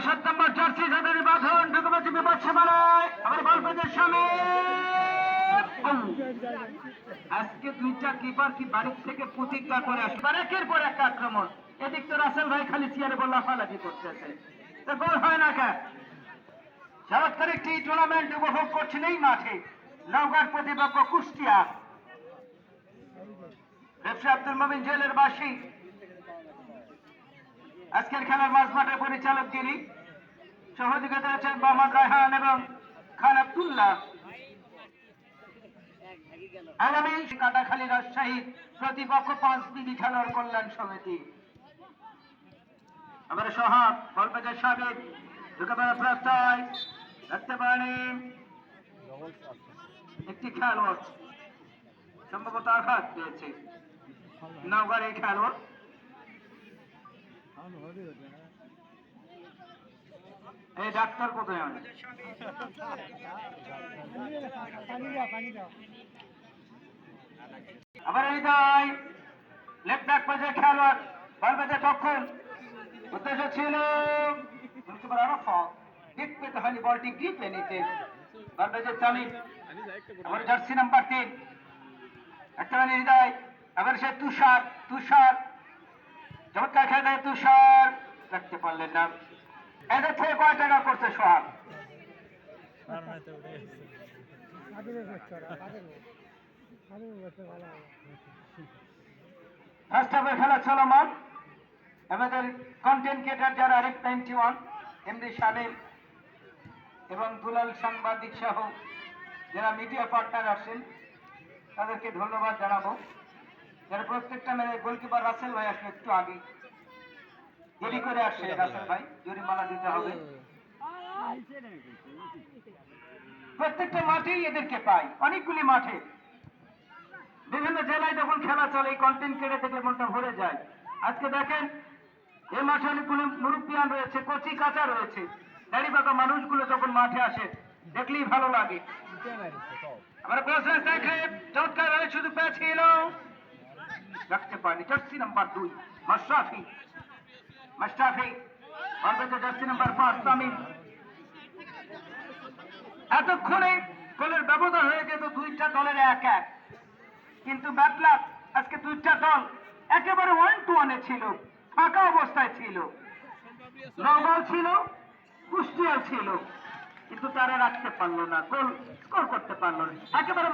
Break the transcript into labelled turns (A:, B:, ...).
A: সাত নম্বর জার্সি যাদের বাঁধন ঢুকুমাছি বিপদ সীমানায় আমার বলপেদের সামনে আজকে দুইটা কিপার কি বাড়ির থেকে প্রতিজ্ঞা করে আসবে একের পর এক আক্রমণ। এদিক তো রাসেল ভাই খালি চেয়ারে বল লাফালাফি করতেছে। তো গোল হয় না কেন? চমৎকার একটি টুর্নামেন্ট উপভোগ করছেন এই মাঠে। নওগাঁর প্রতিপক্ষ কুষ্টিয়া। ব্যবসা আব্দুল মমিন জেলের বাসী। আজকের খেলার মাঝ মাঠের পরিচালক যিনি, সহযোগিতা আছেন মোহাম্মদ রায়হান এবং খান আব্দুল্লাহ। আগামী কাটাখালী রাজশাহী প্রতিপক্ষ পাঁচ বিধি খেলার কল্যাণ সমিতি। আমার সহাব বলবাজার সাবেক ঢুকাবার প্রত্যয় রাখতে পারেন। একটি খেলোয়াড় সম্ভবত আঘাত পেয়েছে। নওগাঁর এই খেলোয়াড়। এই ডাক্তার কোথায়? আমি আবার এই দায় লেফট ব্যাক পাশে খেলোয়াড় বল বাজে তখন উদ্দেশ্য ছিল গোলকিপার আরফা ডিপ পেতে হয়নি, বলটি ডিপে নিতে। হৃদয় আবার সে তুষার তুষার। চমৎকার তুষার। রাখতে পারলেন না। এদের কয় টাকা করছে সোহাগ? ফার্স্ট হাফের খেলা চলমান। আমাদের কন্টেন্ট ক্রিয়েটার যারা আরেক নাইনটি ওয়ান এমডি এবং দুলাল সাংবাদিক সহ যারা মিডিয়া পার্টনার আসেন তাদেরকে ধন্যবাদ জানাব। যারা প্রত্যেকটা ম্যাচে গোলকিপার রাসেল ভাই আসলে একটু আগে। দেরি করে আসছে রাসেল ভাই জরিমানা দিতে হবে। প্রত্যেকটা মাঠেই এদেরকে পাই। অনেকগুলি মাঠে। বিভিন্ন জেলায় যখন খেলা চলে, এই কন্টেন্ট কেটে থেকে মনটা ভরে যায়। আজকে দেখেন এই মাঠে অনেকগুলো মুরব্বিয়ান রয়েছে, কচি কাঁচা রয়েছে। দাড়ি পাকা মানুষগুলো যখন মাঠে আসে, দেখলেই ভালো লাগে। আমরা দেখে চমৎকার ভাবে পেয়েছিল। রাখতে পারেনি। জার্সি নাম্বার দুই, মাশরাফি। মাশরাফি অন্তত জার্সি নাম্বার পাঁচ, তামিম। এতক্ষণে গোলের ব্যবধান হয়ে যেত দুইটা দলের এক এক। কিন্তু ব্যাটলার আজকে দুইটা দল একেবারে ওয়ান টু ওয়ানে ছিল, ফাঁকা অবস্থায় ছিল। নগাঁও ছিল কুষ্টিয়াল ছিল, কিন্তু তারা রাখতে পারল না, গোল স্কোর করতে পারল না। একেবারে